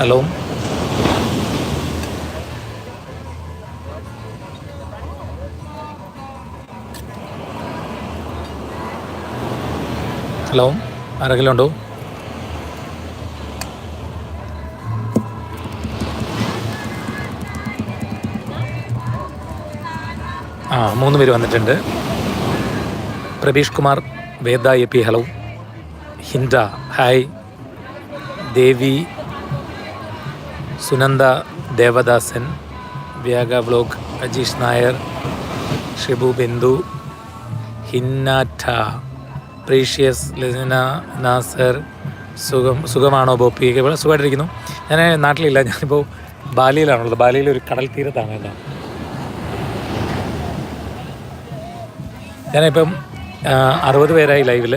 Hello. Hello ആരെങ്കിലും ഉണ്ടോ? ആ മൂന്ന് പേര് വന്നിട്ടുണ്ട്. Prabeesh Kumar Veda A P hello. Hinda hi. Devi Sunanda Devadasan വ്യാഗ vlog Ajeesh Nair Shibu Bindu ഹിന്നാറ്റ പ്രീഷ്യസ് ലസിന നാസർ സുഖം സുഖമാണോ ബോപ്പി? ഇവിടെ സുഖമായിട്ടിരിക്കുന്നു. ഞാൻ നാട്ടിലില്ല ഞാനിപ്പോൾ ബാലിയിലാണുള്ളത്. ബാലിയിൽ ഒരു കടൽ തീരത്താണ് കേട്ടോ. ഞാനിപ്പം അറുപത് പേരായി ലൈവിൽ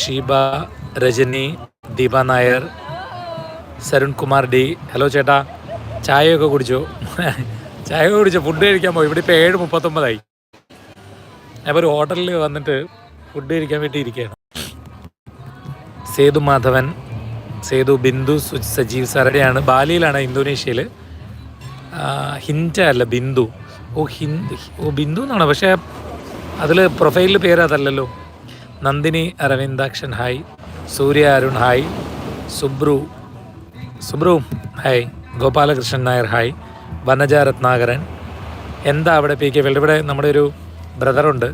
ഷീബ രജനി ദീപ നായർ സരുൺ കുമാർ ഡി. ഹലോ ചേട്ടാ. ചായയൊക്കെ കുടിച്ചോ? ചായ കുടിച്ചോ? ഫുഡ് കഴിക്കാൻ പോയി. ഇവിടെ ഇപ്പോൾ ഏഴ് മുപ്പത്തൊമ്പതായി. ഞാൻ ഒരു ഹോട്ടലിൽ വന്നിട്ട് ഫുഡ് കഴിക്കാൻ വേണ്ടി ഇരിക്കുകയാണ്. സേതു മാധവൻ സേതു ബിന്ദു സജീവ് സാറുടെയാണ്. ബാലിയിലാണ് ഇന്തോനേഷ്യയിൽ ഹിന്റ അല്ല ബിന്ദു. ഓ ഹിന്ദു ഓ ബിന്ദു എന്നാണ്? പക്ഷേ അതിൽ പ്രൊഫൈലിൽ പേര് അതല്ലല്ലോ Nandini Aravindakshan hi. Surya Arun hi. Subru Subru hi. Gopalakrishnan Nair hi. Vanaja Ratnakaran എന്താ അവിടെ പി കെ ഫീൽഡ്? ഇവിടെ നമ്മുടെ ഒരു ബ്രദറുണ്ട്.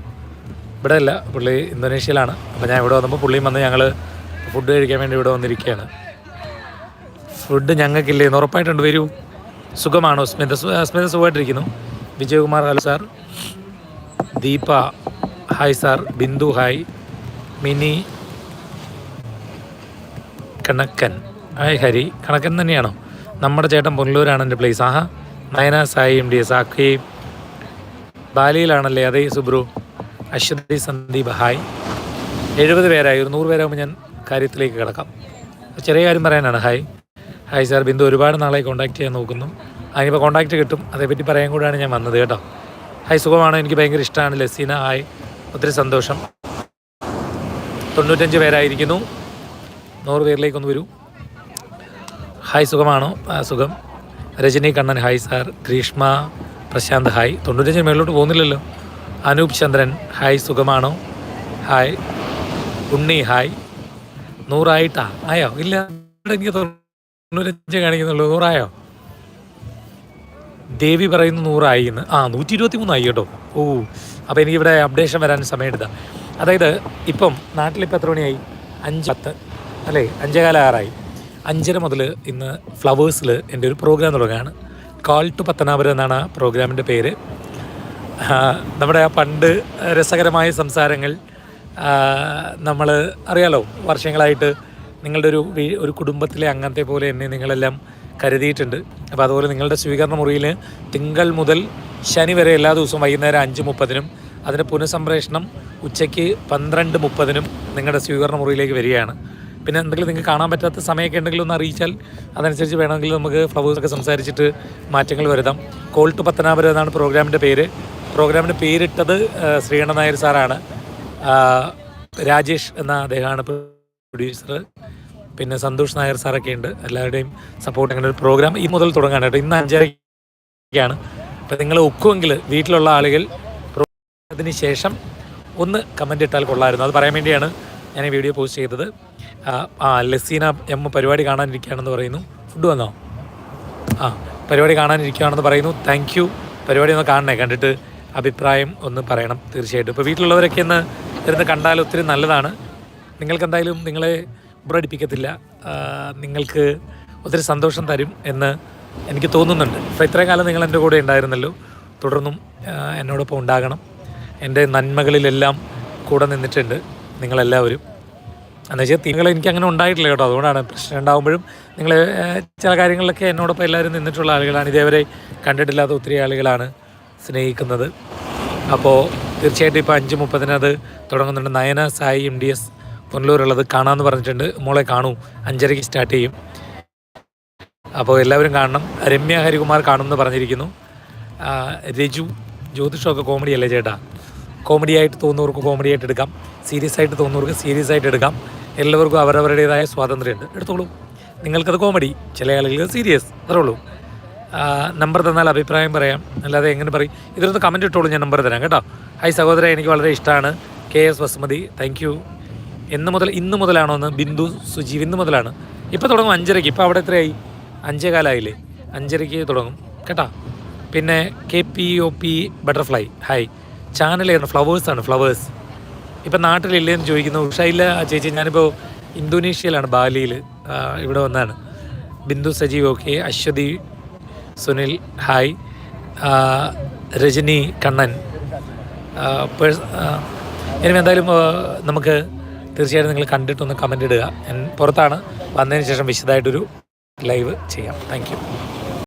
ഇവിടെ അല്ല പുള്ളി ഇന്തോനേഷ്യയിലാണ്. അപ്പോൾ ഞാൻ ഇവിടെ വന്നപ്പോൾ പുള്ളിയും വന്ന് ഞങ്ങൾ ഫുഡ് കഴിക്കാൻ വേണ്ടി ഇവിടെ വന്നിരിക്കുകയാണ്. ഫുഡ് ഞങ്ങൾക്കില്ലേ? എന്ന് ഉറപ്പായിട്ടുണ്ട് വരൂ. സുഖമാണോ? സ്മിത സ്മിത സുഖമായിട്ടിരിക്കുന്നു. Vijayakumar hello sir. Deepa hi sir. Bindu hi. Mini Kanakkan. Hi Hari. Kanakkan തന്നെയാണോ? നമ്മുടെ ചേട്ടൻ പുനലൂരാണ് എന്റെ പ്ലേസ് ആഹാ. Nayana Sai M D S ആക്കി ബാലിയിലാണല്ലേ? അതേ സുബ്രു. അശ്വതി സന്ദീപ് ഹായ്. എഴുപത് പേരായി. ഒരു നൂറ് പേരാകുമ്പോൾ ഞാൻ കാര്യത്തിലേക്ക് കിടക്കാം. ചെറിയ കാര്യം പറയാനാണ്. ഹായ്. Hi sir. ബിന്ദു ഒരുപാട് നാളായി കോൺടാക്ട് ചെയ്യാൻ നോക്കുന്നു. അതിനിപ്പോൾ കോൺടാക്റ്റ് കിട്ടും. അതേപ്പറ്റി പറയാൻ കൂടെയാണ് ഞാൻ വന്നത് കേട്ടോ. ഹായ് സുഖമാണ്? എനിക്ക് ഭയങ്കര ഇഷ്ടമാണ് ലസീന ഹായ്. ഒത്തിരി സന്തോഷം. തൊണ്ണൂറ്റഞ്ച് പേരായിരിക്കുന്നു. നൂറ് പേരിലേക്കൊന്ന് വരൂ. ഹായ് സുഖമാണോ? സുഖം. Rajani Kannan hi sir. Grishma Prashanth hi. തൊണ്ണൂറ്റഞ്ചിന് മേളിലോട്ട് പോകുന്നില്ലല്ലോ. അനൂപ് ചന്ദ്രൻ ഹായ് സുഖമാണോ? ഹായ്. ഉണ്ണി ഹായ്. നൂറായിട്ടാ? ആയോ? ഇല്ല. എനിക്ക് തൊണ്ണൂറ്റഞ്ച് കാണിക്കുന്നുള്ളൂ. നൂറായോ? ദേവി പറയുന്നു നൂറായി എന്ന്. ആ നൂറ്റി ഇരുപത്തി മൂന്നായി കേട്ടോ. ഓ അപ്പോൾ എനിക്കിവിടെ അപ്ഡേഷൻ വരാൻ സമയമെടുത്ത അതായത് ഇപ്പം നാട്ടിലിപ്പോൾ എത്ര മണിയായി? അഞ്ച് പത്ത്. അല്ലേ? അഞ്ചേകാല ആറായി. അഞ്ചര മുതൽ ഇന്ന് ഫ്ലവേഴ്സിൽ എന്റെ ഒരു പ്രോഗ്രാം തുടങ്ങുകയാണ്. കാൾ ടു പത്തനാപുരം എന്നാണ് ആ പ്രോഗ്രാമിന്റെ പേര്. നമ്മുടെ ആ പണ്ട് രസകരമായ സംസാരങ്ങൾ നമ്മൾ അറിയാലോ വർഷങ്ങളായിട്ട് നിങ്ങളുടെ ഒരു ഒരു കുടുംബത്തിലെ അംഗത്തെ പോലെ എന്നെ നിങ്ങളെല്ലാം കരുതിയിട്ടുണ്ട്. അപ്പോൾ അതുപോലെ നിങ്ങളുടെ സ്വീകരണ മുറിയിൽ തിങ്കൾ മുതൽ ശനി വരെ എല്ലാ ദിവസവും വൈകുന്നേരം അഞ്ച് മുപ്പതിനും അതിന്റെ പുനഃസംപ്രേഷണം ഉച്ചയ്ക്ക് പന്ത്രണ്ട് മുപ്പതിനും നിങ്ങളുടെ സ്വീകരണ മുറിയിലേക്ക് വരികയാണ്. പിന്നെ എന്തെങ്കിലും നിങ്ങൾക്ക് കാണാൻ പറ്റാത്ത സമയമൊക്കെ ഉണ്ടെങ്കിലും ഒന്ന് അറിയിച്ചാൽ അതനുസരിച്ച് വേണമെങ്കിൽ നമുക്ക് ഫ്ലവേഴ്സൊക്കെ സംസാരിച്ചിട്ട് മാറ്റങ്ങൾ വരുത്താം. കോൾ ടു പത്തനാപുരം എന്നാണ് പ്രോഗ്രാമിന്റെ പേര്. പ്രോഗ്രാമിന്റെ പേരിട്ടത് ശ്രീകണ്ഠ നായർ സാറാണ്. രാജേഷ് എന്ന അദ്ദേഹമാണ് പ്രൊഡ്യൂസർ പിന്നെ സന്തോഷ് നായർ സാറൊക്കെ ഉണ്ട്. എല്ലാവരുടെയും സപ്പോർട്ട് അങ്ങനെ ഒരു പ്രോഗ്രാം ഈ മുതൽ തുടങ്ങാണ് ഇന്ന് അഞ്ചരയ്ക്കാണ് അപ്പം നിങ്ങൾ ഒക്കുമെങ്കിൽ വീട്ടിലുള്ള ആളുകൾ അതിന് ശേഷം ഒന്ന് കമന്റ് ഇട്ടാൽ കൊള്ളായിരുന്നു അത് പറയാൻ വേണ്ടിയാണ് ഞാൻ ഈ വീഡിയോ പോസ്റ്റ് ചെയ്തത്. ആ, ലസീന എം പരിപാടി കാണാനിരിക്കുകയാണെന്ന് പറയുന്നു. ഫുഡ് വന്നോ? ആ പരിപാടി കാണാനിരിക്കുകയാണെന്ന് പറയുന്നു. താങ്ക് യു പരിപാടി ഒന്ന് കാണണേ കണ്ടിട്ട് അഭിപ്രായം ഒന്ന് പറയണം തീർച്ചയായിട്ടും. ഇപ്പോൾ വീട്ടിലുള്ളവരൊക്കെ ഒന്ന് ഇരുന്ന് കണ്ടാൽ ഒത്തിരി നല്ലതാണ്. നിങ്ങൾക്ക് എന്തായാലും നിങ്ങളെ ബുറടിപ്പിക്കത്തില്ല നിങ്ങൾക്ക് ഒത്തിരി സന്തോഷം തരും എന്ന് എനിക്ക് തോന്നുന്നുണ്ട്. അപ്പോൾ ഇത്രയും കാലം നിങ്ങൾ എന്റെ കൂടെ ഉണ്ടായിരുന്നല്ലോ. തുടർന്നും എന്നോടൊപ്പം ഉണ്ടാകണം. എന്റെ നന്മകളിലെല്ലാം കൂടെ നിന്നിട്ടുണ്ട് നിങ്ങളെല്ലാവരും. എന്ന് വെച്ചാൽ തീങ്ങൾ എനിക്ക് അങ്ങനെ ഉണ്ടായിട്ടില്ല കേട്ടോ. അതുകൊണ്ടാണ് പ്രശ്നം ഉണ്ടാകുമ്പോഴും നിങ്ങൾ ചില കാര്യങ്ങളിലൊക്കെ എന്നോടൊപ്പം എല്ലാവരും നിന്നിട്ടുള്ള ആളുകളാണ്. ഇതേവരെ കണ്ടിട്ടില്ലാത്ത ഒത്തിരി ആളുകളാണ് സ്നേഹിക്കുന്നത്. അപ്പോൾ തീർച്ചയായിട്ടും ഇപ്പോൾ അഞ്ച് മുപ്പതിന് അത് തുടങ്ങുന്നുണ്ട്. Nayana Sai M D S പുനലൂരുള്ളത് കാണാമെന്ന് പറഞ്ഞിട്ടുണ്ട്. മോളെ കാണൂ. അഞ്ചരയ്ക്ക് സ്റ്റാർട്ട് ചെയ്യും. അപ്പോൾ എല്ലാവരും കാണണം. രമ്യ ഹരികുമാർ കാണുമെന്ന് പറഞ്ഞിരിക്കുന്നു. രജു ജ്യോതിഷമൊക്കെ കോമഡി അല്ലേ ചേട്ടാ? കോമഡി ആയിട്ട് തോന്നുന്നവർക്ക് കോമഡി ആയിട്ട് എടുക്കാം. സീരിയസ് ആയിട്ട് തോന്നുന്നവർക്ക് സീരിയസ് ആയിട്ട് എടുക്കാം. എല്ലാവർക്കും അവരവരുടേതായ സ്വാതന്ത്ര്യമുണ്ട്. എടുത്തോളൂ. നിങ്ങൾക്കത് കോമഡി ചില ആളുകൾ സീരിയസ് അത്രയുള്ളൂ നമ്പർ തന്നാൽ അഭിപ്രായം പറയാം. അല്ലാതെ എങ്ങനെ പറയും? ഇതിലൊന്ന് കമന്റ് ഇട്ടോളൂ ഞാൻ നമ്പർ തരാം കേട്ടോ. ഹായ് സഹോദര എനിക്ക് വളരെ ഇഷ്ടമാണ്. K S Vasumathi thank you എന്ന് മുതൽ ഇന്ന് മുതലാണോ എന്ന് ബിന്ദു സുജീവ് ഇന്ന് മുതലാണ്. ഇപ്പോൾ തുടങ്ങും അഞ്ചരയ്ക്ക്. ഇപ്പോൾ അവിടെ എത്രയായി? അഞ്ചേ കാലായില്ലേ? അഞ്ചരയ്ക്ക് തുടങ്ങും. കേട്ടോ? പിന്നെ K P O P butterfly hi channel ഫ്ലവേഴ്സാണ് Flowers ഇപ്പം നാട്ടിലില്ലേന്ന് ചോദിക്കുന്നു. ഉഷയില്ല ചേച്ചി ഞാനിപ്പോൾ ഇന്തോനേഷ്യയിലാണ് ബാലിയിൽ. ഇവിടെ വന്നാണ്. ബിന്ദു സജീവ് ഓക്കെ. അശ്വതി സുനിൽ ഹായ്. രജനി കണ്ണൻ. ഇനി എന്തായാലും നമുക്ക് തീർച്ചയായിട്ടും നിങ്ങൾ കണ്ടിട്ടൊന്ന് കമന്റ് ഇടുക. ഞാൻ പുറത്താണ്. വന്നതിന് ശേഷം വിശദമായിട്ടൊരു ലൈവ് ചെയ്യാം. താങ്ക്